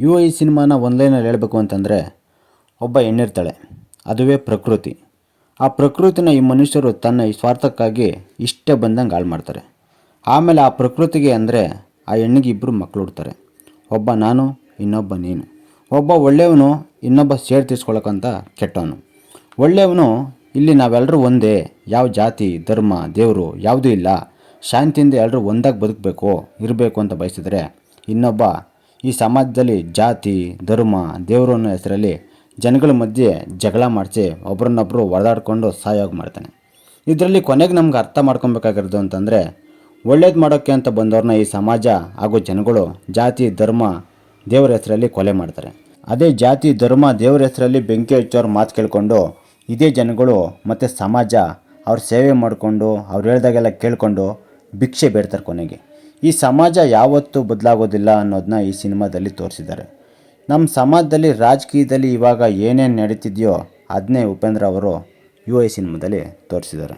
You I ಸಿನಿಮಾನ ಒಂದ್ಲೈನಲ್ಲಿ ಹೇಳಬೇಕು ಅಂತಂದರೆ ಒಬ್ಬ ಹೆಣ್ಣಿರ್ತಾಳೆ. ಅದುವೇ ಪ್ರಕೃತಿ. ಆ ಪ್ರಕೃತಿನ ಈ ಮನುಷ್ಯರು ತನ್ನ ಈ ಸ್ವಾರ್ಥಕ್ಕಾಗಿ ಇಷ್ಟ ಬಂದಂಗೆ ಹಾಳು ಮಾಡ್ತಾರೆ. ಆಮೇಲೆ ಆ ಪ್ರಕೃತಿಗೆ ಅಂದರೆ ಆ ಹೆಣ್ಣಿಗೆ ಇಬ್ಬರು ಮಕ್ಕಳು ಹುಡ್ತಾರೆ. ಒಬ್ಬ ನಾನು, ಇನ್ನೊಬ್ಬ ನೀನು. ಒಬ್ಬ ಒಳ್ಳೆಯವನು, ಇನ್ನೊಬ್ಬ ಸೇರ್ ತೀರ್ಸ್ಕೊಳಕ್ಕಂತ ಕೆಟ್ಟವನು. ಒಳ್ಳೆಯವನು, ಇಲ್ಲಿ ನಾವೆಲ್ಲರೂ ಒಂದೇ, ಯಾವ ಜಾತಿ, ಧರ್ಮ, ದೇವರು ಯಾವುದೂ ಇಲ್ಲ. ಶಾಂತಿಯಿಂದ ಎಲ್ಲರೂ ಒಂದಾಗಿ ಬದುಕಬೇಕು, ಇರಬೇಕು ಅಂತ ಬಯಸಿದರೆ ಇನ್ನೊಬ್ಬ ಈ ಸಮಾಜದಲ್ಲಿ ಜಾತಿ, ಧರ್ಮ, ದೇವರು ಅನ್ನೋ ಹೆಸರಲ್ಲಿ ಜನಗಳ ಮಧ್ಯೆ ಜಗಳ ಮಾಡಿಸಿ ಒಬ್ರನ್ನೊಬ್ಬರು ಹೊಡೆದಾಡ್ಕೊಂಡು ಸಹಾಯೋಗ ಮಾಡ್ತಾನೆ. ಇದರಲ್ಲಿ ಕೊನೆಗೆ ನಮ್ಗೆ ಅರ್ಥ ಮಾಡ್ಕೊಬೇಕಾಗಿರೋದು ಅಂತಂದರೆ, ಒಳ್ಳೇದು ಮಾಡೋಕ್ಕೆ ಅಂತ ಬಂದವ್ರನ್ನ ಈ ಸಮಾಜ ಹಾಗೂ ಜನಗಳು ಜಾತಿ, ಧರ್ಮ, ದೇವರ ಹೆಸರಲ್ಲಿ ಕೊಲೆ ಮಾಡ್ತಾರೆ. ಅದೇ ಜಾತಿ, ಧರ್ಮ, ದೇವರ ಹೆಸರಲ್ಲಿ ಬೆಂಕಿ ಹಚ್ಚೋರು ಮಾತು ಕೇಳಿಕೊಂಡು ಇದೇ ಜನಗಳು ಮತ್ತು ಸಮಾಜ ಅವ್ರ ಸೇವೆ ಮಾಡಿಕೊಂಡು ಅವ್ರು ಹೇಳ್ದಾಗೆಲ್ಲ ಕೇಳಿಕೊಂಡು ಭಿಕ್ಷೆ ಬೇಡ್ತಾರೆ ಕೊನೆಗೆ. ಈ ಸಮಾಜ ಯಾವತ್ತೂ ಬದಲಾಗೋದಿಲ್ಲ ಅನ್ನೋದನ್ನ ಈ ಸಿನಿಮಾದಲ್ಲಿ ತೋರಿಸಿದ್ದಾರೆ. ನಮ್ಮ ಸಮಾಜದಲ್ಲಿ ರಾಜಕೀಯದಲ್ಲಿ ಇವಾಗ ಏನೇನು ನಡೀತಿದೆಯೋ ಅದನ್ನೇ ಉಪೇಂದ್ರ ಅವರು ಯು ಐ ಸಿನಿಮಾದಲ್ಲಿ ತೋರಿಸಿದ್ದಾರೆ.